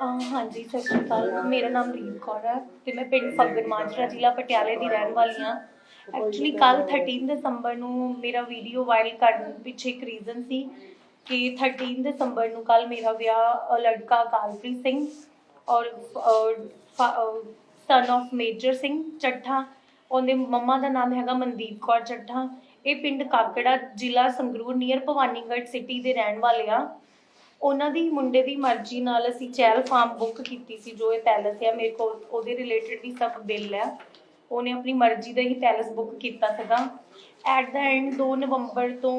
ਅਹ ਹਾਂਜੀ ਸਤਿ ਸ਼੍ਰੀ ਅਕਾਲ। ਮੇਰਾ ਨਾਮ ਰੀਤ ਕੌਰ ਹੈ ਤੇ ਮੈਂ ਪਿੰਡ ਫੱਗਰ ਮਾਜਰਾ ਜ਼ਿਲ੍ਹਾ ਪਟਿਆਲੇ ਦੀ ਰਹਿਣ ਵਾਲੀ ਹਾਂ। ਐਕਚੁਅਲੀ ਕੱਲ 13 ਦਸੰਬਰ ਨੂੰ ਮੇਰਾ ਵੀਡੀਓ ਵਾਇਰਲ ਕਰਨ ਪਿੱਛੇ ਇੱਕ ਰੀਜ਼ਨ ਸੀ ਕਿ 13 ਦਸੰਬਰ ਨੂੰ ਕੱਲ ਮੇਰਾ ਵਿਆਹ ਅ, ਲੜਕਾ ਕਾਲਪ੍ਰੀਤ ਸਿੰਘ ਔਰ ਸਨ of ਮੇਜਰ ਸਿੰਘ ਚੱਠਾ ਉਹਦੇ ਮੰਮਾ ਦਾ ਨਾਮ ਹੈਗਾ ਮਨਦੀਪ ਕੌਰ ਚੱਠਾ ਇਹ ਪਿੰਡ ਕਾਕੜਾ ਜ਼ਿਲ੍ਹਾ ਸੰਗਰੂਰ ਨੀਅਰ ਭਵਾਨੀਗੜ੍ਹ ਸਿਟੀ ਦੇ ਰਹਿਣ ਵਾਲੇ ਆ। ਉਹਨਾਂ ਦੀ ਮੁੰਡੇ ਦੀ ਮਰਜ਼ੀ ਨਾਲ ਅਸੀਂ ਚੈਲ ਫਾਰਮ ਬੁੱਕ ਕੀਤੀ ਸੀ, ਜੋ ਇਹ ਪੈਲਸ ਹੈ ਮੇਰੇ ਕੋਲ ਉਹਦੇ ਰਿਲੇਟਡ ਵੀ ਸਭ ਬਿੱਲ ਹੈ ਉਹਨੇ ਆਪਣੀ ਮਰਜ਼ੀ ਦਾ ਹੀ ਪੈਲਸ ਬੁੱਕ ਕੀਤਾ ਸੀਗਾ। ਐਟ ਦਾ ਐਂਡ 2 ਨਵੰਬਰ ਤੋਂ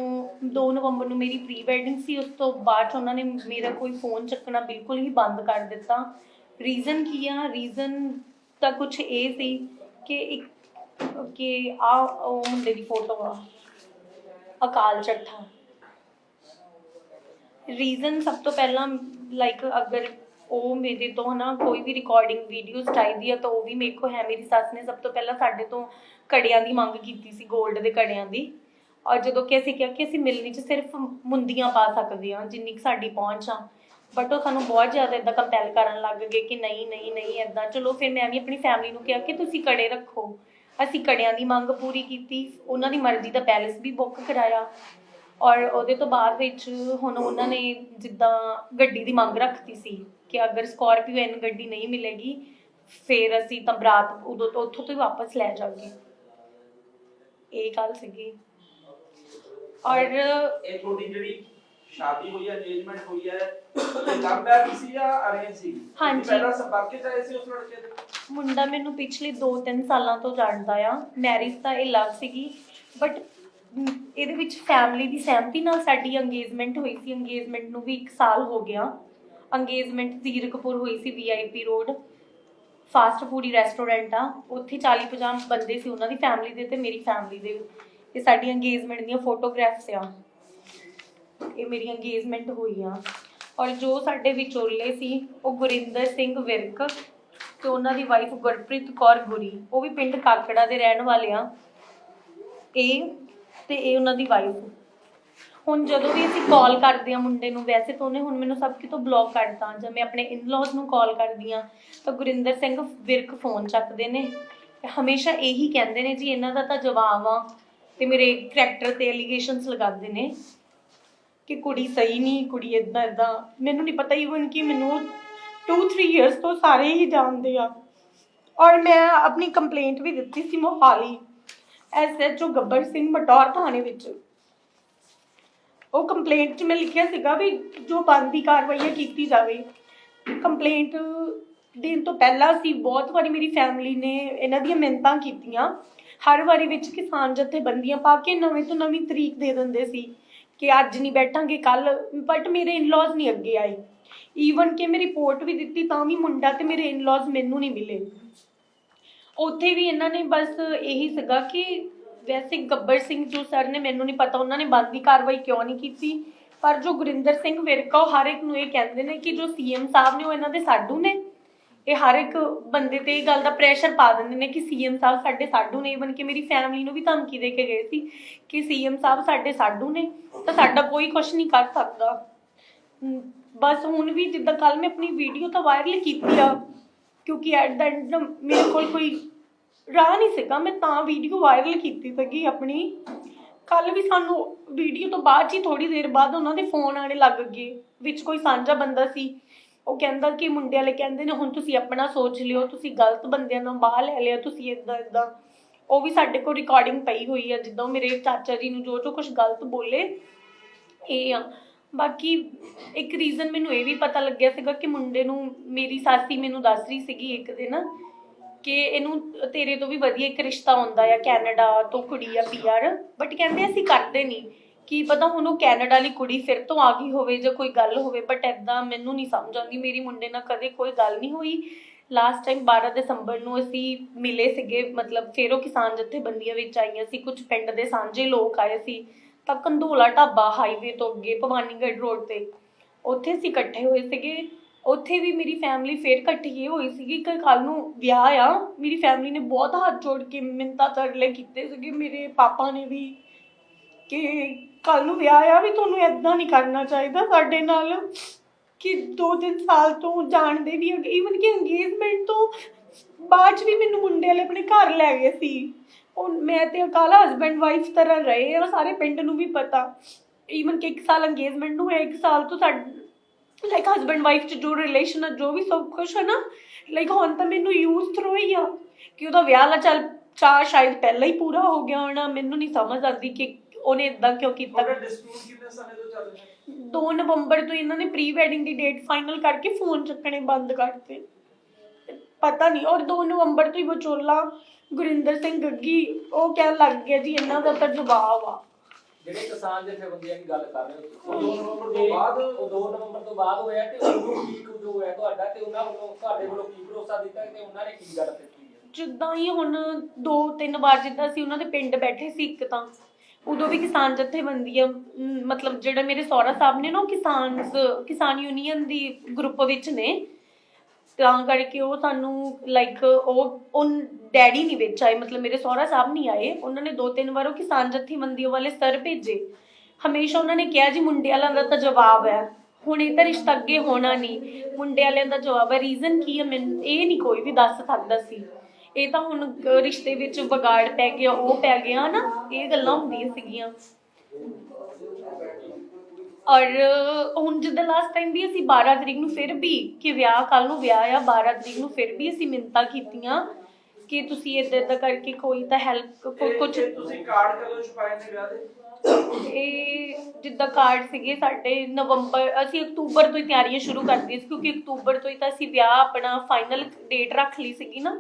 2 ਨਵੰਬਰ ਨੂੰ ਮੇਰੀ ਪ੍ਰੀ ਵੈਡਿੰਗ ਸੀ, ਉਸ ਤੋਂ ਬਾਅਦ 'ਚ ਉਹਨਾਂ ਨੇ ਮੇਰਾ ਕੋਈ ਫੋਨ ਚੱਕਣਾ ਬਿਲਕੁਲ ਹੀ ਬੰਦ ਕਰ ਦਿੱਤਾ। ਰੀਜ਼ਨ ਕੀ ਆ? ਰੀਜ਼ਨ ਤਾਂ ਕੁਝ ਇਹ ਸੀ ਕਿ ਇੱਕ, ਕਿ ਆ ਉਹ ਮੁੰਡੇ ਦੀ ਫੋਟੋ ਆ, ਅਕਾਲ ਚੱਠਾ। ਰੀਜ਼ਨ ਸਭ ਤੋਂ ਪਹਿਲਾਂ ਲਾਈਕ ਅਗਰ ਉਹ ਮੇਰੇ ਤੋਂ ਹਨਾ ਕੋਈ ਵੀ ਰਿਕਾਰਡਿੰਗ ਵੀਡੀਓਜ਼ ਚਾਹੀਦੀ ਆ, ਤਾਂ ਉਹ ਵੀ ਮੇਰੇ ਕੋਲ ਹੈ। ਮੇਰੀ ਸੱਸ ਨੇ ਸਭ ਤੋਂ ਪਹਿਲਾਂ ਸਾਡੇ ਤੋਂ ਕੜਿਆਂ ਦੀ ਮੰਗ ਕੀਤੀ ਸੀ 골ਡ ਦੇ ਕੜਿਆਂ ਦੀ। ਔਰ ਜਦੋਂ ਕਿ ਅਸੀਂ ਕਿਹਾ ਕਿ ਅਸੀਂ ਮਿਲਣੀ 'ਚ ਸਿਰਫ ਮੁੰਦੀਆਂ ਪਾ ਸਕਦੇ ਹਾਂ, ਜਿੰਨੀ ਕੁ ਸਾਡੀ ਪਹੁੰਚ ਆ। ਬਟ ਉਹ ਸਾਨੂੰ ਬਹੁਤ ਜ਼ਿਆਦਾ ਇਦਾਂ ਕੰਪੈਲ ਕਰਨ ਲੱਗ ਗਏ ਕਿ ਨਹੀਂ ਨਹੀਂ ਨਹੀਂ ਇਦਾਂ ਚਲੋ, ਫਿਰ ਮੈਂ ਵੀ ਆਪਣੀ ਫੈਮਿਲੀ ਨੂੰ ਕਿਹਾ ਕਿ ਤੁਸੀਂ ਕੜੇ ਰੱਖੋ। ਅਸੀਂ ਕੜਿਆਂ ਦੀ ਮੰਗ ਪੂਰੀ ਕੀਤੀ। ਉਹਨਾਂ ਦੀ ਮਰਜ਼ੀ ਦਾ ਪੈਲਸ ਵੀ ਬੁੱਕ ਕਰਾਇਆ। ਔਰ ਉਹਦੇ ਤੋਂ ਬਾਅਦ ਵਿੱਚ ਹੁਣ ਉਹਨਾਂ ਨੇ ਜਿੱਦਾਂ ਗੱਡੀ ਦੀ ਮੰਗ ਰੱਖਤੀ ਸੀ ਕਿ ਅਗਰ ਸਕਾਰਪੀਓ ਐਨ ਗੱਡੀ ਨਹੀਂ ਮਿਲੇਗੀ ਫਿਰ ਅਸੀਂ ਤਾਂ ਬਰਾਤ ਉਦੋਂ ਤੋਂ ਉੱਥੋਂ ਤੋਂ ਹੀ ਵਾਪਸ ਲੈ ਜਾਵਾਂਗੇ। ਇਹ ਗੱਲ ਸੀਗੀ। ਔਰ ਇਹ ਤੁਹਾਡੀ ਜਿਹੜੀ ਸ਼ਾਦੀ ਹੋਈ ਹੈ ਅਰੇਂਜਮੈਂਟ ਹੋਈ ਹੈ ਲਵ ਮੈਰਿਜ ਸੀ ਜਾਂ ਅਰੇਂਜ ਸੀ? ਹਾਂਜੀ। ਪਹਿਲਾਂ ਸੰਪਰਕ ਚ ਆਏ ਸੀ ਉਸ ਲੜਕੇ ਦੇ? ਮੁੰਡਾ ਮੈਨੂੰ ਪਿਛਲੇ 2-3 ਸਾਲਾਂ ਤੋਂ ਜਾਣਦਾ ਆ। ਮੈਰਿਜ ਤਾਂ ਇਹ ਲਵ ਸੀਗੀ ਬਟ ਇਹਦੇ ਵਿੱਚ ਫੈਮਿਲੀ ਦੀ ਸਹਿਮਤੀ ਨਾਲ ਸਾਡੀ ਅੰਗੇਜਮੈਂਟ ਹੋਈ ਸੀ। ਅੰਗੇਜਮੈਂਟ ਨੂੰ ਵੀ 1 ਸਾਲ ਹੋ ਗਿਆ। ਅੰਗੇਜਮੈਂਟ ਜ਼ੀਰਕਪੁਰ ਹੋਈ ਸੀ VIP road fast foodie restaurant ਆ। ਉੱਥੇ 40-50 ਬੰਦੇ ਸੀ ਉਹਨਾਂ ਦੀ ਫੈਮਿਲੀ ਦੇ ਤੇ ਮੇਰੀ ਫੈਮਿਲੀ ਦੇ। ਇਹ ਸਾਡੀ ਅੰਗੇਜਮੈਂਟ ਦੀਆਂ ਫੋਟੋਗ੍ਰਾਫਸ ਆ। ਇਹ ਮੇਰੀ ਅੰਗੇਜਮੈਂਟ ਹੋਈ ਆ। ਔਰ ਜੋ ਸਾਡੇ ਵਿਚੋਲੇ ਸੀ, ਉਹ ਗੁਰਿੰਦਰ ਸਿੰਘ ਵਿਰਕ ਤੇ ਉਹਨਾਂ ਦੀ ਵਾਈਫ ਗੁਰਪ੍ਰੀਤ ਕੌਰ ਗੁਰੀ। ਉਹ ਵੀ ਪਿੰਡ ਕਾਕੜਾ ਦੇ ਰਹਿਣ ਵਾਲੇ ਆ। ਇਹ ਤੇ ਇਹ ਉਹਨਾਂ ਦੀ ਵਾਈਫ ਹੁਣ ਜਦੋਂ ਵੀ ਅਸੀਂ ਕਾਲ ਕਰਦੇ ਆ ਮੁੰਡੇ ਨੂੰ, ਵੈਸੇ ਤਾਂ ਉਹਨੇ ਹੁਣ ਮੈਨੂੰ ਸਭ ਕਿਤੋਂ ਬਲੌਕ ਕਰਤਾ, ਜਦ ਮੈਂ ਆਪਣੇ ਇਨ-ਲॉज ਨੂੰ ਕਾਲ ਕਰਦੀ ਆ, ਤਾਂ ਗੁਰਿੰਦਰ ਸਿੰਘ ਵਿਰਕ ਫੋਨ ਚੱਕਦੇ ਨੇ। ਹਮੇਸ਼ਾ ਇਹੀ ਕਹਿੰਦੇ ਨੇ ਜੀ, ਇਹਨਾਂ ਦਾ ਤਾਂ ਜਵਾਬ ਆ, ਤੇ ਮੇਰੇ ਕਰੈਕਟਰ ਤੇ ਐਲੀਗੇਸ਼ਨਸ ਲਗਾਉਂਦੇ ਨੇ ਕਿ ਕੁੜੀ ਸਹੀ ਨਹੀਂ, ਕੁੜੀ ਇਦਾਂ ਇਦਾਂ ਮੈਨੂੰ ਨਹੀਂ ਪਤਾ ਈਵਨ ਕਿ ਮੈਨੂੰ 2-3 ਇਅਰਸ ਤੋਂ ਸਾਰੇ ਹੀ ਜਾਣਦੇ ਆ। ਔਰ ਮੈਂ ਆਪਣੀ ਕੰਪਲੇਂਟ ਵੀ ਦਿੱਤੀ ਸੀ ਮੋਹਾਲੀ। ਐਸਐਚਓ ਗੱਬਰ ਸਿੰਘ ਮਟੌਰ ਥਾਣੇ ਵਿੱਚ ਉਹ ਕੰਪਲੇਂਟ 'ਚ ਮੈਂ ਲਿਖਿਆ ਸੀਗਾ ਵੀ ਜੋ ਬਣਦੀ ਕਾਰਵਾਈ ਹੈ ਕੀਤੀ ਜਾਵੇ ਕੰਪਲੇਂਟ ਦੇਣ ਤੋਂ ਪਹਿਲਾਂ ਸੀ ਬਹੁਤ ਵਾਰੀ ਮੇਰੀ ਫੈਮਿਲੀ ਨੇ ਇਹਨਾਂ ਦੀਆਂ ਮਿਹਨਤਾਂ ਕੀਤੀਆਂ ਹਰ ਵਾਰੀ ਵਿੱਚ ਕਿਸਾਨ ਜਥੇਬੰਦੀਆਂ ਪਾ ਕੇ ਨਵੇਂ ਤੋਂ ਨਵੀਂ ਤਰੀਕ ਦੇ ਦਿੰਦੇ ਸੀ ਕਿ ਅੱਜ ਨਹੀਂ ਬੈਠਾਂਗੇ ਕੱਲ ਬਟ ਮੇਰੇ ਇਨ-ਲॉज ਨਹੀਂ ਅੱਗੇ ਆਏ ਈਵਨ ਕਿ ਮੈਂ ਰਿਪੋਰਟ ਵੀ ਦਿੱਤੀ ਤਾਂ ਵੀ ਮੁੰਡਾ ਤੇ ਮੇਰੇ ਇਨ-ਲॉज ਮੈਨੂੰ ਨਹੀਂ ਮਿਲੇ ਉੱਥੇ ਵੀ ਇਹਨਾਂ ਨੇ ਬਸ ਇਹੀ ਸੀਗਾ ਕਿ ਵੈਸੇ ਗੱਬਰ ਸਿੰਘ ਜੋ ਸਰ ਨੇ, ਮੈਨੂੰ ਨਹੀਂ ਪਤਾ, ਉਹਨਾਂ ਨੇ ਬੰਦੀ ਕਾਰਵਾਈ ਕਿਉਂ ਨਹੀਂ ਕੀਤੀ? ਪਰ ਜੋ ਗੁਰਿੰਦਰ ਸਿੰਘ ਵਿਰਕਾ, ਉਹ ਹਰ ਇੱਕ ਨੂੰ ਇਹ ਕਹਿੰਦੇ ਨੇ ਕਿ ਜੋ ਸੀਐਮ ਸਾਹਿਬ ਨੇ, ਉਹ ਇਹਨਾਂ ਦੇ ਸਾਡੂ ਨੇ। ਇਹ ਹਰ ਇੱਕ ਬੰਦੇ ਤੇ ਇਹ ਗੱਲ ਦਾ ਪ੍ਰੈਸ਼ਰ ਪਾ ਦਿੰਦੇ ਨੇ ਕਿ ਸੀਐਮ ਸਾਹਿਬ ਸਾਡੇ ਸਾਡੂ ਨੇ। ਬਣ ਕੇ ਮੇਰੀ ਫੈਮਿਲੀ ਨੂੰ ਵੀ ਧਮਕੀ ਦੇ ਕੇ ਗਏ ਸੀ ਕਿ ਸੀਐਮ ਸਾਹਿਬ ਸਾਡੇ ਸਾਡੂ ਨੇ। ਤਾਂ ਸਾਡਾ ਕੋਈ ਕੁਝ ਨਹੀਂ ਕਰ ਸਕਦਾ। ਬਸ ਹੁਣ ਵੀ ਜਿੱਦਾਂ ਕੱਲ ਮੈਂ ਆਪਣੀ ਵੀਡੀਓ ਤਾਂ ਵਾਇਰਲ ਕੀਤੀ ਆ, ਕਿਉਂਕਿ ਐਟ ਦਾ ਐਂਡ ਮੇਰੇ ਕੋਲ ਕੋਈ ਰਾਹ ਨਹੀਂ ਸੀਗਾ, ਮੈਂ ਤਾਂ ਵੀਡੀਓ ਵਾਇਰਲ ਕੀਤੀ ਸੀਗੀ ਆਪਣੀ। ਕੱਲ ਵੀ ਸਾਨੂੰ ਵੀਡੀਓ ਤੋਂ ਬਾਅਦ 'ਚ ਥੋੜੀ ਦੇਰ ਬਾਅਦ ਉਹਨਾਂ ਦੇ ਫੋਨ ਆਣੇ ਲੱਗ ਗਏ, ਵਿੱਚ ਕੋਈ ਸਾਂਝਾ ਬੰਦਾ ਸੀ। ਉਹ ਕਹਿੰਦਾ ਕਿ ਮੁੰਡੇ ਵਾਲੇ ਕਹਿੰਦੇ ਨੇ, ਹੁਣ ਤੁਸੀਂ ਆਪਣਾ ਸੋਚ ਲਿਓ, ਤੁਸੀਂ ਗਲਤ ਬੰਦਿਆਂ ਨਾਲ ਬਾਹ ਲੈ ਲਿਆ, ਤੁਸੀਂ ਇਦਾਂ ਇਦਾਂ ਉਹ ਵੀ ਸਾਡੇ ਕੋਲ ਰਿਕਾਰਡਿੰਗ ਪਈ ਹੋਈ ਆ, ਜਿੱਦਾਂ ਮੇਰੇ ਚਾਚਾ ਜੀ ਨੂੰ ਜੋ ਜੋ ਕੁਝ ਗਲਤ ਬੋਲੇ, ਇਹ ਆ। ਬਾਕੀ ਇੱਕ ਰੀਜ਼ਨ ਮੈਨੂੰ ਇਹ ਵੀ ਪਤਾ ਲੱਗਿਆ ਸੀਗਾ ਕਿ ਮੁੰਡੇ ਨੂੰ ਮੇਰੀ ਸਾਸੀ ਮੈਨੂੰ ਦੱਸ ਰਹੀ ਸੀਗੀ ਇੱਕ ਦਿਨ। ਕਿ ਇਹਨੂੰ ਤੇਰੇ ਤੋਂ ਵੀ ਵਧੀਆ ਇੱਕ ਰਿਸ਼ਤਾ ਹੁੰਦਾ ਆ, ਕੈਨੇਡਾ ਤੋਂ ਕੁੜੀ ਆ ਪੀਆਰ ਬਟ ਕਹਿੰਦੇ ਅਸੀਂ ਕਰਦੇ ਨਹੀਂ। ਕੀ ਪਤਾ ਹੁਣ ਉਹ ਕੈਨੇਡਾ ਵਾਲੀ ਕੁੜੀ ਫਿਰ ਤੋਂ ਆ ਗਈ ਹੋਵੇ ਜਾਂ ਕੋਈ ਗੱਲ ਹੋਵੇ ਬਟ ਐਦਾਂ ਮੈਨੂੰ ਨਹੀਂ ਸਮਝ ਆਉਂਦੀ। ਮੇਰੀ ਮੁੰਡੇ ਨਾਲ ਕਦੇ ਕੋਈ ਗੱਲ ਨਹੀਂ ਹੋਈ। ਲਾਸਟ ਟਾਈਮ 12 ਦਸੰਬਰ ਨੂੰ ਅਸੀਂ ਮਿਲੇ ਸੀਗੇ, ਮਤਲਬ ਫੇਰ ਉਹ ਕਿਸਾਨ ਜਥੇਬੰਦੀਆਂ ਵਿੱਚ ਆਈਆਂ ਸੀ। ਕੁਝ ਪਿੰਡ ਦੇ ਸਾਂਝੇ ਲੋਕ ਆਏ ਸੀ। ਤਾਂ ਕੰਧੋਲਾ ਢਾਬਾ ਹਾਈਵੇ ਤੋਂ ਅੱਗੇ ਭਵਾਨੀਗੜ੍ਹ ਰੋਡ ਤੇ। ਉੱਥੇ ਅਸੀਂ ਇਕੱਠੇ ਹੋਏ ਸੀਗੇ। ਉੱਥੇ ਵੀ ਮੇਰੀ ਫੈਮਿਲੀ ਫੇਰ ਇਕੱਠੀ ਹੋਈ ਸੀਗੀ। ਕਿ ਕੱਲ ਨੂੰ ਵਿਆਹ ਆ। ਮੇਰੀ ਫੈਮਿਲੀ ਨੇ ਬਹੁਤ ਹੱਥ ਜੋੜ ਕੇ ਮਿੰਤਾ ਤਰਲੇ ਕੀਤੇ ਸੀਗੇ। ਮੇਰੇ ਪਾਪਾ ਨੇ ਵੀ ਕਿ ਕੱਲ ਨੂੰ ਵਿਆਹ ਆ ਵੀ ਤੁਹਾਨੂੰ ਐਦਾਂ ਨਹੀਂ ਕਰਨਾ ਚਾਹੀਦਾ ਸਾਡੇ ਨਾਲ। ਕਿ ਦੋ ਤਿੰਨ ਸਾਲ ਤੋਂ ਜਾਣਦੇ ਵੀ ਇਵਨ ਕਿ ਅੰਗੇਜਮੈਂਟ ਤੋਂ ਬਾਅਦ 'ਚ ਵੀ ਮੈਨੂੰ ਮੁੰਡੇ ਵਾਲੇ ਆਪਣੇ ਘਰ ਲੈ ਗਏ ਸੀ। ਉਹ ਮੈਂ ਤੇ ਅਕਾਲਾ ਹਸਬੈਂਡ ਵਾਈਫ ਤਰ੍ਹਾਂ ਰਹੇ ਆ। ਸਾਰੇ ਪਿੰਡ ਨੂੰ ਵੀ ਪਤਾ। ਈਵਨ ਕਿ ਇੱਕ ਸਾਲ ਅੰਗੇਜਮੈਂਟ ਨੂੰ ਹੋਇਆ, ਇੱਕ ਸਾਲ ਤੋਂ ਸਾਡੇ ਲਾਈਕ ਹਸਬੈਂਡ ਵਾਈਫ ਚ ਜੋ ਰਿਲੇਸ਼ਨ ਹੈ ਜੋ ਵੀ ਸਭ ਕੁਝ ਹੈ ਨਾ ਲਾਈਕ ਹੁਣ ਤਾਂ ਮੈਨੂੰ ਯੂਜ਼ ਥਰੂ ਹੀ ਆ ਕਿ ਉਹਦਾ ਵਿਆਹ ਲਾ ਚੱਲ ਚਾਹ ਸ਼ਾਇਦ ਪਹਿਲਾਂ ਹੀ ਪੂਰਾ ਹੋ ਗਿਆ ਹੋਣਾ ਮੈਨੂੰ ਨਹੀਂ ਸਮਝ ਆਉਂਦੀ ਕਿ ਉਹਨੇ ਇਦਾਂ ਕਿਉਂ ਕੀਤਾ। ਤੁਹਾਡਾ ਡਿਸਪਿਊਟ ਕਿੰਨੇ ਸਮੇਂ ਤੋਂ ਚੱਲ ਰਿਹਾ? ਹੈ 2 ਨਵੰਬਰ ਤੋਂ ਇਹਨਾਂ ਨੇ ਪ੍ਰੀ ਵੈਡਿੰਗ ਦੀ ਡੇਟ ਫਾਈਨਲ ਕਰਕੇ ਫੋਨ ਚੱਕਣੇ ਬੰਦ ਕਰਤੇ। ਪਤਾ ਨਹੀਂ ਔਰ 2 ਨਵੰਬਰ ਤੋਂ ਹੀ ਵਿਚੋਲਾ ਗੁਰਿੰਦਰ ਸਿੰਘ ਗੱਗੀ ਉਹ ਕਹਿਣ ਲੱਗ ਗਿਆ ਜੀ ਇਹਨਾਂ ਦਾ ਤਾਂ ਜਵਾਬ ਆ। ਜਿਹੜੇ ਕਿਸਾਨ ਜਥੇਬੰਦੀਆਂ ਦੀ ਗੱਲ ਕਰ ਰਹੇ ਹੋ ਉਹ ਦੋ ਨਵੰਬਰ ਤੋਂ ਬਾਅਦ- ਉਹ 2 ਨਵੰਬਰ ਤੋਂ ਬਾਅਦ ਹੋਇਆ ਤੇ ਉਹਨੂੰ ਕੀ ਕੁਝ ਹੋਇਆ ਤੁਹਾਡਾ ਤੇ ਉਹਨਾਂ ਵੱਲੋਂ ਤੁਹਾਡੇ ਵੱਲੋਂ ਕੀ ਭਰੋਸਾ ਦਿੱਤਾ ਤੇ ਉਹਨਾਂ ਨੇ ਕੀ ਗੱਲ ਕੀਤੀ ਹੈ? ਜਿੱਦਾਂ ਹੀ ਹੁਣ ਦੋ ਤਿੰਨ ਵਾਰ ਜਿੱਦਾਂ ਅਸੀਂ ਉਹਨਾਂ ਦੇ ਪਿੰਡ ਬੈਠੇ ਸੀ ਇੱਕ ਤਾਂ ਉਦੋਂ ਵੀ ਕਿਸਾਨ ਜਥੇਬੰਦੀਆਂ ਮਤਲਬ ਜਿਹੜਾ ਮੇਰੇ ਸਹੁਰਾ ਸਾਹਿਬ ਨੇ ਨਾ ਉਹ ਕਿਸਾਨ ਕਿਸਾਨ ਯੂਨੀਅਨ ਦੀ ਗਰੁੱਪ ਵਿੱਚ ਨੇ। ਤਾਂ ਕਰਕੇ ਉਹ ਸਾਨੂੰ ਲਾਈਕ ਉਹ ਉਹ ਡੈਡੀ ਨਹੀਂ ਵਿੱਚ ਆਏ, ਮਤਲਬ ਮੇਰੇ ਸਹੁਰਾ ਸਾਹਿਬ ਨਹੀਂ ਆਏ। ਉਹਨਾਂ ਨੇ ਦੋ ਤਿੰਨ ਵਾਰ ਉਹ ਕਿਸਾਨ ਜਥੇਬੰਦੀਆਂ ਵਾਲੇ ਸਰ ਭੇਜੇ। ਹਮੇਸ਼ਾ ਉਹਨਾਂ ਨੇ ਕਿਹਾ ਜੀ ਮੁੰਡੇ ਵਾਲਿਆਂ ਦਾ ਤਾਂ ਜਵਾਬ ਹੈ। ਹੁਣ ਇਹ ਤਾਂ ਰਿਸ਼ਤਾ ਅੱਗੇ ਹੋਣਾ ਨਹੀਂ। ਮੁੰਡੇ ਵਾਲਿਆਂ ਦਾ ਜਵਾਬ ਹੈ ਰੀਜ਼ਨ ਕੀ ਹੈ, ਮੈਨੂੰ ਇਹ ਨਹੀਂ ਕੋਈ ਵੀ ਦੱਸ ਸਕਦਾ ਸੀ। ਇਹ ਤਾਂ ਹੁਣ ਰਿਸ਼ਤੇ ਵਿੱਚ ਵਿਗਾੜ ਪੈ ਗਿਆ, ਉਹ ਪੈ ਗਿਆ ਨਾ, ਇਹ ਗੱਲਾਂ ਹੁੰਦੀਆਂ ਸੀਗੀਆਂ। ਔਰ ਹੁਣ ਜਿੱਦਾਂ ਲਾਸਟ ਟਾਈਮ ਵੀ ਅਸੀਂ 12 ਤਰੀਕ ਨੂੰ ਫਿਰ ਵੀ ਕਿ ਵਿਆਹ ਕੱਲ ਨੂੰ ਵਿਆਹ ਆ 12 ਤਰੀਕ ਨੂੰ ਫਿਰ ਵੀ ਅਸੀਂ ਮਿੰਤਾ ਕੀਤੀਆਂ ਕਿ ਤੁਸੀਂ ਇਦਾਂ ਇਦਾਂ ਕਰਕੇ ਕੋਈ ਤਾਂ ਹੈਲਪ ਕੁਝ ਤੁਸੀਂ ਕਾਰਡ ਕਦੋਂ ਛਪਾਏ ਨੇ ਵਿਆਹ ਦੇ? ਇਹ ਜਿੱਦਾਂ ਕਾਰਡ ਸੀਗੇ ਸਾਡੇ ਨਵੰਬਰ ਅਸੀਂ ਅਕਤੂਬਰ ਤੋਂ ਹੀ ਤਿਆਰੀਆਂ ਸ਼ੁਰੂ ਕਰਤੀਆਂ ਸੀ ਕਿਉਂਕਿ ਅਕਤੂਬਰ ਤੋਂ ਹੀ ਤਾਂ ਅਸੀਂ ਵਿਆਹ ਆਪਣਾ ਫਾਈਨਲ ਡੇਟ ਰੱਖ ਲਈ ਸੀਗੀ ਨਾ।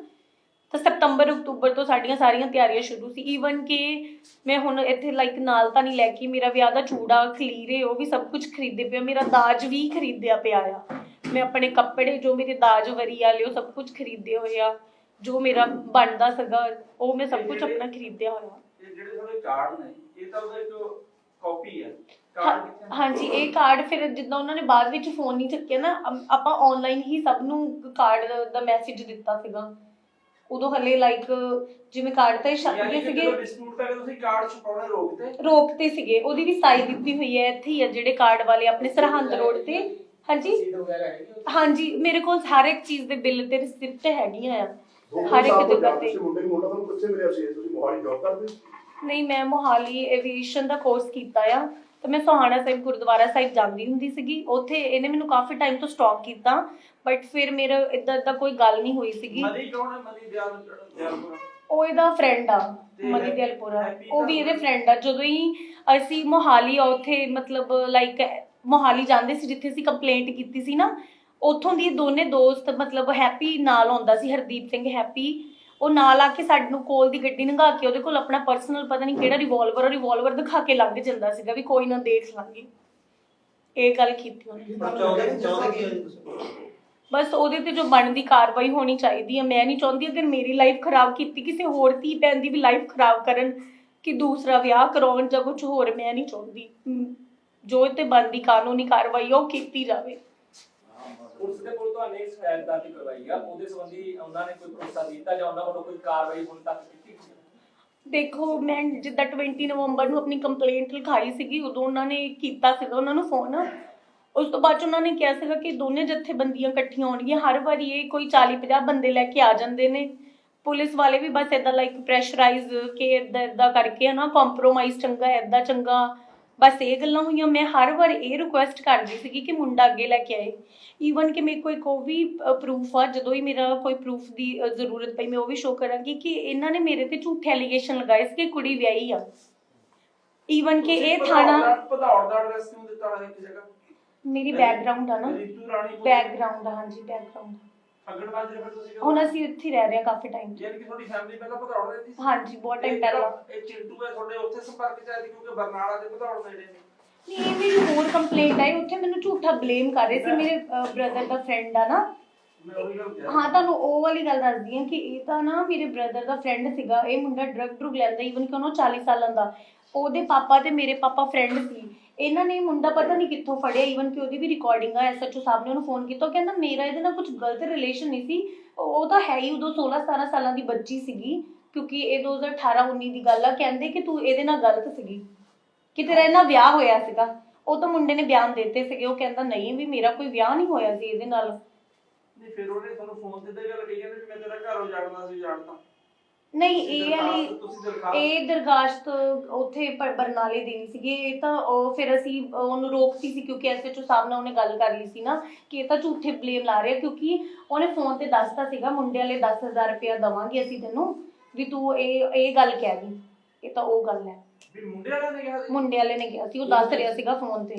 ਤਾਂ ਸਤੰਬਰ ਅਕਤੂਬਰ ਤੋਂ ਸਾਡੀਆਂ ਸਾਰੀਆਂ ਤਿਆਰੀਆਂ ਸ਼ੁਰੂ ਸੀ। ਈਵਨ ਕਿ ਮੈਂ ਹੁਣ ਇੱਥੇ ਲਾਈਕ ਨਾਲ ਤਾਂ ਨਹੀਂ ਲੈ ਕੇ ਮੇਰਾ ਵਿਆਹ ਦਾ ਚੂੜਾ ਖਲੀਰੇ ਉਹ ਵੀ ਸਭ ਕੁਝ ਖਰੀਦੇ ਪਿਆ। ਮੇਰਾ ਦਾਜ ਵੀ ਖਰੀਦਿਆ ਪਿਆ ਆ। ਮੈਂ ਆਪਣੇ ਕੱਪੜੇ ਜੋ ਮੇਰੇ ਦਾਜ ਵਰੀ ਵਾਲੇ ਉਹ ਸਭ ਕੁਝ ਖਰੀਦੇ ਹੋਏ ਆ। ਜੋ ਮੇਰਾ ਬਣਦਾ ਸੀਗਾ ਉਹ ਮੈਂ ਸਭ ਕੁਝ ਆਪਣਾ ਖਰੀਦਿਆ ਹੋਇਆ। ਇਹ ਜਿਹੜੇ ਤੁਹਾਡੇ ਕਾਰਡ ਨੇ ਇਹ ਤਾਂ ਉਹਦਾ ਇੱਕ ਕਾਪੀ ਹੈ ਹਾਂ-? ਹਾਂਜੀ ਇਹ ਕਾਰਡ ਫਿਰ ਜਿੱਦਾਂ ਉਹਨਾਂ ਨੇ ਬਾਅਦ ਵਿੱਚ ਫੋਨ ਨਹੀਂ ਚੱਕਿਆ ਨਾ ਅਮ- ਆਪਾਂ ਆਨਲਾਈਨ ਹੀ ਸਭ ਨੂੰ ਕਾਰਡ ਦਾ ਮੈਸੇਜ ਦਿੱਤਾ ਸੀਗਾ। ਉਦੋਂ ਹਲੇ ਲਾਈਕ ਜਿਵੇਂ ਕਾਰਡ ਤਾਂ ਛਪਦੇ ਸੀਗੇ। ਜਦੋਂ ਡਿਸਪਿਊਟ ਤੁਸੀਂ ਕਾਰਡ ਛਪਾਉਣੇ ਰੋਕਤੇ? ਰੋਕਤੇ ਸੀਗੇ। ਉਹਦੀ ਵੀ ਸਾਈ ਦਿੱਤੀ ਹੋਈ ਹੈ ਇੱਥੇ ਹੀ ਆ ਜਿਹੜੇ ਕਾਰਡ ਵਾਲੇ ਆਪਣੇ ਸਰਹੰਦ ਰੋਡ ਤੇ। ਹਾਂਜੀ? ਹਾਂਜੀ ਮੇਰੇ ਕੋਲ ਹਰ ਇੱਕ ਚੀਜ਼ ਦੇ ਬਿੱਲ ਤੇ ਰਿਸਿਪਟ ਹੈਗੀਆਂ ਆ। ਹਰ ਇੱਕ ਜਗ੍ਹਾ ਤੇ। ਤੁਸੀਂ ਮੁੰਡੇ ਨੂੰ ਮੁੰਡਾ ਤੁਹਾਨੂੰ ਕਿੱਥੇ ਮਿਲਿਆ ਸੀ ਤੁਸੀਂ ਮੋਹਾਲੀ ਜੌਬ ਕਰਦੇ ਸੀ? ਨਹੀਂ ਮੈਂ ਮੋਹਾਲੀ ਐਵੀਏਸ਼ਨ ਦਾ ਕੋਰਸ ਕੀਤਾ ਆ ਤੇ ਮੈਂ ਸੋਹਾਣਾ ਸਾਹਿਬ ਗੁਰਦੁਆਰਾ ਸਾਹਿਬ ਜਾਂਦੀ ਹੁੰਦੀ ਸੀਗੀ। ਉੱਥੇ ਇਹਨੇ ਮੈਨੂੰ ਕਾਫੀ ਟਾਈਮ ਤੋਂ ਸਟਾਕ ਕੀਤਾ ਬਟ ਫਿਰ ਮੇਰਾ ਇਦਾਂ ਦਾ ਕੋਈ ਗੱਲ ਨਹੀਂ ਹੋਈ ਸੀਗੀ। ਮਨੀ ਕੌਣ ਹੈ ਮਨੀ ਦਿਆਲ ਦਿਆਲਪੁਰਾ। ਉਹ ਇਹਦਾ ਫਰੈਂਡ ਆ ਦਿਲਪੁਰਾ happy ਉਹ ਵੀ ਇਹਦੇ ਫਰੈਂਡ ਆ। ਜਦੋਂ ਹੀ ਅਸੀਂ ਮੋਹਾਲੀ ਆ ਉੱਥੇ ਮਤਲਬ ਲਾਈਕ ਮੋਹਾਲੀ ਜਾਂਦੇ ਸੀ ਜਿੱਥੇ ਅਸੀਂ ਕੰਪਲੇਂਟ ਕੀਤੀ ਸੀ ਨਾ ਉੱਥੋਂ ਦੀ ਦੋਨੇ ਦੋਸਤ ਮਤਲਬ ਹੈਪੀ ਨਾਲ ਆਉਂਦਾ ਸੀ। ਹਰਦੀਪ ਸਿੰਘ ਹੈਪੀ ਉਹ ਨਾਲ ਆ ਕੇ ਸਾਡੇ ਨੂੰ ਕੋਲ ਦੀ ਗੱਡੀ ਲੰਘਾ ਕੇ ਉਹਦੇ ਕੋਲ ਆਪਣਾ ਪਰਸਨਲ ਪਤਾ ਨਹੀਂ ਕਿਹੜਾ ਰਿਵਾਲਵਰ ਰਿਵਾਲਵਰ ਦਿਖਾ ਕੇ ਲੰਘ ਜਾਂਦਾ ਸੀਗਾ ਵੀ ਕੋਈ ਨਾ ਦੇਖ ਲਾਂਗੇ। ਇਹ ਗੱਲ ਕੀਤੀ ਉਹਨੇ। ਚਾਹੁੰਦੇ ਚਾਹੁੰਦੇ ਕੀ ਹੋ ਜੀ ਤੁਸੀਂ ਬਸ ਉਹਦੇ ਤੇ ਜੋ ਬਣਦੀ ਕਾਰਵਾਈ ਹੋਣੀ ਚਾਹੀਦੀ ਹੈ ਮੈਂ ਨਹੀਂ ਚਾਹੁੰਦੀ ਅਗਰ ਮੇਰੀ ਲਾਈਫ ਖਰਾਬ ਕੀਤੀ ਕਿਸੇ ਹੋਰ ਧੀ ਭੈਣ ਦੀ ਵੀ ਲਾਈਫ ਖਰਾਬ ਕਰਨ ਕਿ ਦੂਸਰਾ ਵਿਆਹ ਕਰਾਉਣ ਜਾਂ ਕੁਝ ਹੋਰ ਮੈਂ ਨਹੀਂ ਚਾਹੁੰਦੀ। ਜੋ ਤੇ ਬਣਦੀ ਕਾਨੂੰਨੀ ਕਾਰਵਾਈ ਉਹ ਕੀਤੀ ਜਾਵੇ। ਪੁਲਿਸ ਦੇ ਕੋਲ ਤੁਹਾਨੂੰ ਇੱਕ ਸ਼ਿਕਾਇਤ ਦਰਜ ਕਰਵਾਈ ਆ। ਉਹਦੇ ਸੰਬੰਧੀ ਉਹਨਾਂ ਨੇ ਕੋਈ ਭਰੋਸਾ ਦਿੱਤਾ ਜਾਂ ਉਹਨਾਂ ਵੱਲੋਂ ਕੋਈ ਕਾਰਵਾਈ ਹੁਣ ਤੱਕ ਕੀਤੀ ਗਈ ਦੇਖੋ, ਮੈਂ ਜਿੱਦਾਂ 20 ਨਵੰਬਰ ਨੂੰ ਆਪਣੀ ਕੰਪਲੇਂਟ ਲਿਖਾਈ ਸੀਗੀ, ਉਦੋਂ ਉਹਨਾਂ ਨੇ ਕੀਤਾ ਸੀਗਾ ਉਹਨਾਂ ਨੂੰ ਫੋਨ ਉਸ ਤੋਂ ਬਾਅਦ 'ਚ ਉਹਨਾਂ ਨੇ ਕਿਹਾ ਸੀਗਾ ਕਿ ਦੋਨੇ ਜਥੇਬੰਦੀਆਂ ਇਕੱਠੀਆਂ ਹੋਣਗੀਆਂ। ਹਰ ਵਾਰੀ ਇਹ ਕੋਈ 40 50 ਬੰਦੇ ਲੈ ਕੇ ਆ ਜਾਂਦੇ ਨੇ। ਪੁਲਿਸ ਵਾਲੇ ਵੀ ਬਸ ਇਦਾਂ ਲਾਈਕ ਪ੍ਰੈਸ਼ਰਾਈਜ਼ ਕੇ ਇਦਾਂ ਇਦਾਂ ਕਰਕੇ ਹਨਾ ਕੰਪਰੋਮਾਈਜ਼ ਚੰਗਾ ਇਦਾਂ ਚੰਗਾ। ਬਸ ਇਹ ਗੱਲਾਂ ਹੋਈਆਂ ਮੈਂ ਹਰ ਵਾਰ ਇਹ ਰਿਕੁਐਸਟ ਕਰਦੀ ਸੀਗੀ ਕਿ ਮੁੰਡਾ ਅੱਗੇ ਲੈ ਕੇ ਆਏ। ਈਵਨ ਕਿ ਮੇਰੇ ਕੋਲ ਕੋਈ ਵੀ ਪ੍ਰੂਫ ਆ ਜਦੋਂ ਹੀ ਮੇਰਾ ਕੋਈ ਪ੍ਰੂਫ ਦੀ ਜ਼ਰੂਰਤ ਪਈ ਮੈਂ ਉਹ ਵੀ ਸ਼ੋ ਕਰਾਂਗੀ ਕਿ ਇਹਨਾਂ ਨੇ ਮੇਰੇ ਤੇ ਝੂਠੇ ਐਲੀਗੇਸ਼ਨ ਲਗਾਏ ਸੀ ਕਿ ਕੁੜੀ ਵਿਆਹੀ ਆ। ਈਵਨ ਕਿ ਇਹ ਥਾਣਾ ਭਦੌੜ ਦਾ- ਭਦੌੜ ਦਾ ਐਡਰੈਸ ਕਿਉਂ ਦਿੱਤਾ ਹੋਇਆ ਇੱਕ ਜਗ੍ਹਾ? ਮੇਰੀ ਬੈਕਗ੍ਰਾਉਂਡ ਆ ਨਾ। ਰੀਤੂ ਰਾਣੀ ਕੋਲ- ਬੈਕਗ੍ਰਾਉਂਡ ਆ ਹਾਂਜੀ ਬੈਕਗ੍ਰਾਉਂਡ ਤੁਸੀਂ ਹੁਣ ਅਸੀਂ ਇੱਥੇ ਹੀ ਰਹਿ ਰਹੇ ਹਾਂ ਕਾਫੀ ਟਾਈਮ ਯਾਨੀ ਕਿ ਤੁਹਾਡੀ ਫੈਮਿਲੀ ਪਹਿਲਾਂ ਭਦੌੜ ਰਹਿੰਦੀ ਸੀ? ਹਾਂਜੀ ਬਹੁਤ ਇਹ ਟਾਈਮ ਜਿਹੜਾ- ਪਹਿਲਾਂ। ਇਹ ਚਿੰਟੂ ਹੈ ਤੁਹਾਡੇ ਉੱਥੇ ਸੰਪਰਕ ਚ ਆਏ ਸੀ ਕਿਉਂਕਿ ਬਰਨਾਲਾ ਦੇ ਭਦੌੜ ਨੇੜੇ ਨੇ। ਨਹੀਂ ਇਹ ਮੇਰੀ ਹੋਰ ਕੰਪਲੇਂਟ ਆਈ ਉੱਥੇ ਮੈਨੂੰ ਝੂਠਾ ਬਲੇਮ ਕਰ ਰਹੇ ਸੀ ਮੇਰੇ ਬ੍ਰਦਰ ਦਾ ਫਰੈਂਡ ਆ ਨਾ। ਮੈਂ ਉਹੀ ਗੱਲ ਕਹਿ ਹਾਂ ਤੁਹਾਨੂੰ ਉਹ ਵਾਲੀ ਗੱਲ ਦੱਸਦੀ ਹਾਂ ਕਿ ਇਹ ਤਾਂ ਨਾ ਮੇਰੇ ਬ੍ਰਦਰ ਦਾ ਫਰੈਂਡ ਸੀਗਾ ਇਹ ਮੁੰਡਾ ਡਰਗ ਡਰੁਗ ਲੈਂਦਾ ਈਵਨ ਕਿ ਉਹਨੂੰ 40 ਸਾਲਾਂ ਦਾ। ਉਹਦੇ ਪਾਪਾ ਤੇ ਮੇਰੇ ਪਾਪਾ ਫਰੈਂਡ ਸੀ। ਇਹਨਾਂ ਨੇ ਮੁੰਡਾ ਪਤਾ ਨਹੀਂ ਕਿੱਥੋਂ ਫੜਿਆ ਈਵਨ ਕਿ ਉਹਦੀ ਵੀ ਰਿਕਾਰਡਿੰਗ ਆ ਐਸਐਚਓ ਸਾਹਿਬ ਨੇ ਉਹਨੂੰ ਫੋਨ ਕੀਤਾ, ਉਹ ਕਹਿੰਦਾ ਮੇਰਾ ਇਹਦੇ ਨਾਲ ਕੁਝ ਗਲਤ ਰਿਲੇਸ਼ਨ ਨਹੀਂ ਸੀ। ਉਹ ਤਾਂ ਹੈ ਹੀ ਉਦੋਂ 16 17 ਸਾਲਾਂ ਦੀ ਬੱਚੀ ਸੀਗੀ, ਕਿਉਂਕਿ ਇਹ 2018 19 ਦੀ ਗੱਲ ਆ, ਕਹਿੰਦੇ ਕਿ ਤੂੰ ਇਹਦੇ ਨਾਲ ਗਲਤ ਸੀਗੀ। ਕਿ ਤੇਰਾ ਇਹਨਾਂ ਵਿਆਹ ਹੋਇਆ ਸੀਗਾ। ਉਹ ਤਾਂ ਮੁੰਡੇ ਨੇ ਬਿਆਨ ਦਿੱਤੇ ਸੀਗੇ, ਉਹ ਕਹਿੰਦਾ ਨਹੀਂ ਵੀ ਮੇਰਾ ਕੋਈ ਵਿਆਹ ਨਹੀਂ ਹੋਇਆ ਸੀ ਇਹਦੇ ਨਾਲ। ਨਹੀਂ, ਫਿਰ ਉਹਨੇ ਤੁਹਾਨੂੰ ਫੋਨ ਤੇ ਤਾਂ ਗੱਲ ਕਹੀ ਜਾਂਦੇ ਵੀ ਮੈਂ ਤੇਰਾ ਘਰ ਉਜਾੜਨਾ ਸੀ ਉਜਾੜਤਾ ਨਹੀਂ ਇਹ ਵਾਲੀ ਇਹ ਦਰਗਾਸ਼ਤ ਉੱਥੇ ਬ- ਬਰਨਾਲੇ ਦੇਣੀ ਸੀਗੀ। ਇਹ ਤਾਂ ਉਹ ਫਿਰ ਅਸੀਂ ਉਹਨੂੰ ਰੋਕਤੀ ਸੀ ਕਿਉਂਕਿ ਐਸਐਚਓ ਸਾਹਿਬ ਨਾਲ ਉਹਨੇ ਗੱਲ ਕਰ ਲਈ ਸੀ ਨਾ ਕਿ ਇਹ ਤਾਂ ਝੂਠੇ ਬਲੇਮ ਲਾ ਰਿਹਾ ਕਿਉਂਕਿ ਉਹਨੇ ਫੋਨ ਤੇ ਦੱਸਤਾ ਸੀਗਾ ਮੁੰਡੇ ਵਾਲੇ 10000 ਰੁਪਇਆ ਦਵਾਂਗੇ ਅਸੀਂ ਤੈਨੂੰ ਵੀ ਤੂੰ ਇਹ ਇਹ ਗੱਲ ਕਹਿ ਗਈ ਇਹ ਤਾਂ ਉਹ ਗੱਲ ਹੈ। ਵੀ ਮੁੰਡੇ ਵਾਲਿਆਂ ਨੇ ਕਿਹਾ ਸੀ? ਮੁੰਡੇ ਵਾਲੇ ਨੇ ਕਿਹਾ ਸੀ। ਉਹ ਦੱਸ ਰਿਹਾ ਸੀਗਾ ਫੋਨ ਤੇ।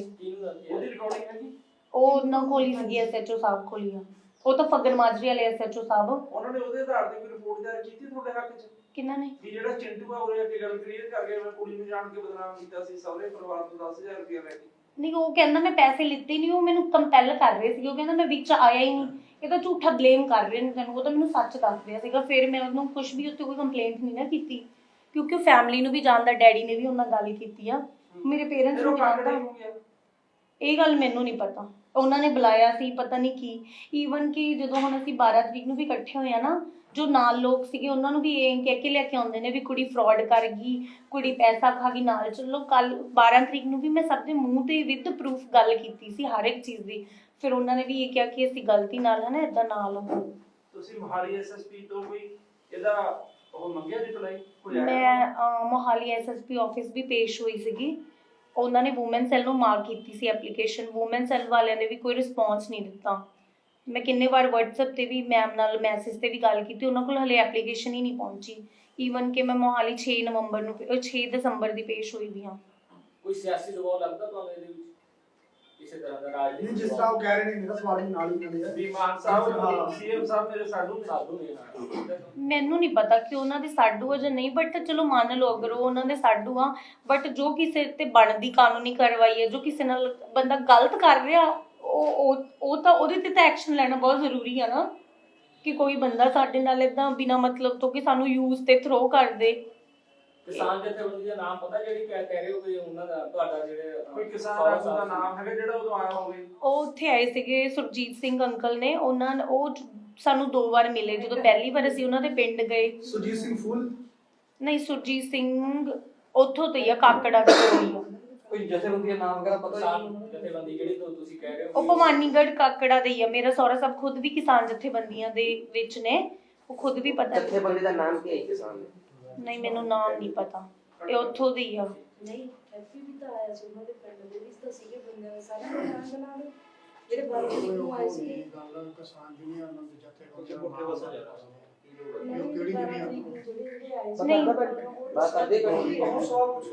ਉਹਦੀ ਰਿਕਾਰਡਿੰਗ ਹੈ ਜੀ ਉਹ ਉਹਨਾਂ ਕੋਲ ਹੀ ਸੀਗੀ ਐਸਐਚਓ ਸਾਹਿਬ ਕੋਲ ਹੀ ਆ। ਉਹ ਤਾਂ ਫੱਗਰ ਮਾਜਰੀ ਵਾਲੇ ਐਸਐਚਓ ਸਾਹਿਬ। ਉਹਨਾਂ ਨੇ ਉਹਦੇ ਆਧਾਰ ਤੇ ਕੋਈ ਰਿਪੋਰਟ ਦਾਇਰ ਕੀਤੀ ਤੁਹਾਡੇ ਹੱਕ 'ਚ? ਕਿਹਨਾਂ ਨੇ? ਵੀ ਜਿਹੜਾ ਚਿੰਟੂ ਆ ਆ ਕੇ ਗੱਲ ਕਲੀਅਰ ਕਰਕੇ ਮੈਂ ਕੁੜੀ ਨੂੰ ਜਾਣ ਕੇ ਬਦਨਾਮ ਕੀਤਾ ਸੀ ਸਹੁਰੇ ਪਰਿਵਾਰ ਤੋਂ 10000 ਰੁਪਏ ਲੈ ਕੇ। ਨਹੀਂ ਉਹ ਕਹਿੰਦਾ ਮੈਂ ਪੈਸੇ ਲਿੱਤੇ ਨਹੀਂ ਉਹ ਮੈਨੂੰ ਕੰਪੈਲ ਕਰ ਰਹੇ ਸੀ ਉਹ ਕਹਿੰਦਾ ਮੈਂ ਵਿੱਚ ਆਇਆ ਹੀ ਨਹੀਂ। ਇਹ ਤਾਂ ਝੂਠਾ ਬਲੇਮ ਕਰ ਰਹੇ ਨੇ ਤੈਨੂੰ ਉਹ ਤਾਂ ਮੈਨੂੰ ਸੱਚ ਦੱਸ ਰਿਹਾ ਸੀਗਾ। ਫਿਰ ਮੈਂ ਉਹਨੂੰ ਕੁਝ ਵੀ ਉੱਤੇ ਕੋਈ ਕੰਪਲੇਂਟ ਨਹੀਂ ਨਾ ਕੀਤੀ ਕਿਉਂਕਿ ਉਹ ਫੈਮਿਲੀ ਨੂੰ ਵੀ ਜਾਣਦਾ ਡੈਡੀ ਨੇ ਵੀ ਉਹਨਾਂ ਨਾਲ ਗੱਲ ਕੀਤੀ ਆ। ਮੇਰੇ ਪੇਰੈਂਟਸ ਫਿਰ ਨੂੰ ਉਹ ਕਾਕੜਾ ਜਾਣਦਾ ਹੀ ਹੋ ਗਿਆ। ਇਹ ਗੱਲ ਮੈਨੂੰ ਨਹੀਂ ਪਤਾ। ਉਹਨਾਂ ਨੇ ਬੁਲਾਇਆ ਸੀ ਪਤਾ ਨਹੀਂ ਕੀ। ਈਵਨ ਕਿ ਜਦੋਂ ਹੁਣ ਅਸੀਂ 12 ਤਰੀਕ ਨੂੰ ਵੀ ਇਕੱਠੇ ਹੋਏ ਆ ਨਾ ਜੋ ਨਾਲ ਲੋਕ ਸੀਗੇ ਉਹਨਾਂ ਨੂੰ ਵੀ ਇਹ ਕਹਿ ਕੇ ਲੈ ਕੇ ਆਉਂਦੇ ਨੇ ਵੀ ਕੁੜੀ ਫਰਾਡ ਕਰ ਗਈ ਕੁੜੀ ਪੈਸਾ ਖਾ ਗਈ ਨਾਲ ਚਲੋ ਕੱਲ 12 ਤਰੀਕ ਨੂੰ ਵੀ ਮੈਂ ਸਭ ਦੇ ਮੂੰਹ ਤੇ ਵਿਦ ਪ੍ਰੂਫ ਗੱਲ ਕੀਤੀ ਸੀ ਹਰ ਇੱਕ ਚੀਜ਼ ਦੀ। ਫਿਰ ਉਹਨਾਂ ਨੇ ਵੀ ਇਹ ਕਿਹਾ ਕਿ ਅਸੀਂ ਗਲਤੀ ਨਾਲ ਹੈ ਨਾ ਇਦਾਂ ਨਾਲ ਤੁਸੀਂ ਮੋਹਾਲੀ ਐਸਐਸਪੀ ਤੋਂ ਕੋਈ ਇਹਦਾ ਉਹ ਮੰਗਿਆ ਰਿਪਲਾਈ ਕੋਈ ਆਇਆ? ਮੈਂ ਅਹ, ਮੋਹਾਲੀ ਐਸਐਸਪੀ ਆਫਿਸ ਵੀ ਪੇਸ਼ ਹੋਈ ਸੀਗੀ। ਉਹਨਾਂ ਨੇ ਔਮਨ ਸੈੱਲ ਨੂੰ ਮਾਰਕ ਕੀਤੀ ਸੀ ਐਪਲੀਕੇਸ਼ਨ ਔਮਨ ਸੈੱਲ ਵਾਲਿਆਂ ਨੇ ਵੀ ਕੋਈ ਰਿਸਪੌਂਸ ਨਹੀਂ ਦਿੱਤਾ। ਮੈਂ ਕਿੰਨੇ ਵਾਰ WhatsApp ਤੇ ਵੀ ਮੈਮ ਨਾਲ ਮੈਸੇਜ ਤੇ ਵੀ ਗੱਲ ਕੀਤੀ, ਉਹਨਾਂ ਕੋਲ ਹਲੇ ਐਪਲੀਕੇਸ਼ਨ ਹੀ ਨਹੀਂ ਪਹੁੰਚੀ। ਈਵਨ ਕਿ ਮੈਂ ਮੋਹਾਲੀ 6 ਨਵੰਬਰ ਨੂੰ, ਅਹ 6 ਦਸੰਬਰ ਦੀ ਪੇਸ਼ ਹੋਈ ਵੀ ਹਾਂ। ਕੋਈ ਸਿਆਸੀ ਦਬਾਅ ਲੱਗਦਾ ਤੁਹਾਨੂੰ ਇਹਦੇ ਵਿੱਚ? ਕਿਸੇ ਤਰ੍ਹਾਂ ਦਾ ਨਹੀਂ ਰਾਜਨੀਤਿਕ ਜਿਸ ਤਰ੍ਹਾਂ ਉਹ ਕਹਿ ਰਹੇ ਨੇ ਮੇਰਾ ਸਵਾਲ ਵੀ ਨਾਲ ਹੀ ਨਾਲ ਹੈ ਵੀ ਮਾਨ ਸਾਹਿਬ ਹਾਂ। ਸੀਐਮ ਸਾਹਿਬ ਮੇਰੇ ਸਾਡੂ ਨੇ ਸਾਧੂ ਨੇ ਨਾਲ। ਮੈਨੂੰ ਨਹੀਂ ਪਤਾ ਕਿ ਉਹਨਾਂ ਦੇ ਸਾਡੂ ਆ ਜਾਂ ਨਹੀਂ ਬਟ ਚਲੋ ਮੰਨ ਲਓ ਅਗਰ ਉਹ ਉਹਨਾਂ ਦੇ ਸਾਡੂ ਆ ਬਟ ਜੋ ਕਿਸੇ ਤੇ ਬਣਦੀ ਕਾਨੂੰਨੀ ਕਾਰਵਾਈ ਹੈ ਜੋ ਕਿਸੇ ਨਾਲ ਬੰਦਾ ਗਲਤ ਕਰ ਰਿਹਾ ਉਹ ਉਹ ਉਹ ਤਾਂ ਉਹਦੇ ਤੇ ਤਾਂ ਐਕਸ਼ਨ ਲੈਣਾ ਬਹੁਤ ਜ਼ਰੂਰੀ ਆ ਨਾ ਕਿ ਕੋਈ ਬੰਦਾ ਸਾਡੇ ਨਾਲ ਇਦਾਂ ਬਿਨਾ ਮਤਲਬ ਤੋਂ ਕਿ ਸਾਨੂੰ ਯੂਜ਼ ਤੇ ਥਰੋ ਕਰ ਦੇ। ਕਿਸਾਨ ਜਥੇਬੰਦੀ ਦਾ ਨਾਮ ਪਤਾ ਜਿਹੜੀ ਕਹਿ ਕਹਿ ਰਹੇ ਹੋ ਕਿ ਉਹਨਾਂ ਦਾ ਤੁਹਾਡਾ ਜਿਹੜੇ ਕੋਈ ਕਿਸਾਨ ਆਗੂ ਦਾ। ਨਾਮ ਹੈਗਾ ਜਿਹੜਾ ਉਦੋਂ ਆਇਆ ਹੋਵੇ? ਉਹ ਉੱਥੇ ਆਏ ਸੀਗੇ ਸੁਰਜੀਤ ਸਿੰਘ ਅੰਕਲ ਨੇ ਉਹਨਾਂ ਨੇ- ਉਹ ਸਾਨੂੰ ਦੋ ਵਾਰ ਮਿਲੇ ਜਦੋਂ ਪਹਿਲੀ ਵਾਰ ਅਸੀਂ ਉਹਨਾਂ ਦੇ ਪਿੰਡ ਗਏ। ਸੁਜੀਤ ਸਿੰਘ ਫੂਲ? ਨਹੀਂ ਸੁਰਜੀਤ ਸਿੰਘ ਉੱਥੋਂ ਤੋਂ ਹੀ ਆ ਕਾਕੜਾ ਤੋਂ ਹੀ। ਆ ਕੋਈ ਜਥੇਬੰਦੀ ਦਾ ਨਾਮ ਵਗੈਰਾ ਪਤਾ ਕਿਸਾਨ ਜਥੇਬੰਦੀ ਜਿਹੜੀ ਤੋਂ ਤੁਸੀਂ ਕਹਿ ਰਹੇ ਹੋ ਉਹ ਕਿ- ਭਵਾਨੀਗੜ੍ਹ ਕਾਕੜਾ ਦੇ ਹੀ ਆ ਮੇਰਾ ਸਹੁਰਾ ਸਾਹਿਬ ਖੁਦ ਵੀ ਕਿਸਾਨ ਜਥੇਬੰਦੀਆਂ ਦੇ ਵਿੱਚ ਨੇ ਉਹ ਖੁਦ ਵੀ ਪਤਾ ਜਥੇਬੰਦੀ ਦਾ ਨਾਮ ਕੀ ਹੈ ਕਿਸਾਨ ਦੇ? ਨਹੀਂ ਮੈਨੂੰ ਨਾਮ ਨਹੀਂ ਪਤਾ। ਇਹ ਉੱਥੋਂ ਦੀ ਆ। ਨਹੀਂ ਹੈਪੀ ਵੀ ਤਾਂ ਆਇਆ ਸੀ ਉਹਨਾਂ ਦੇ ਪਿੰਡ ਦੇ ਵਿੱਚ ਤਾਂ ਸੀਗੇ ਬੰਦੇ ਨੇ ਸਾਰੇ ਨਾਮ ਦੇ ਨਾਲ। ਜਿਹੜੇ ਬਾਹਰ ਨੂੰ ਆਏ ਸੀ। ਗੱਲ ਕਿਸਾਨ ਯੂਨੀਅਨ ਦੇ ਜਥੇਬੰਦੀ ਉੱਥੇ ਪੁੱਠੇ ਪਾਸੇ ਜਾ ਕਿਹੜੀ ਯੂਨੀਅਨ ਜਿਹੜੇ ਆਏ ਸੀ। ਨਹੀਂ ਬਾਤ ਕਰਦੇ ਕੋਈ ਉਹ ਸੌ ਕੁਛ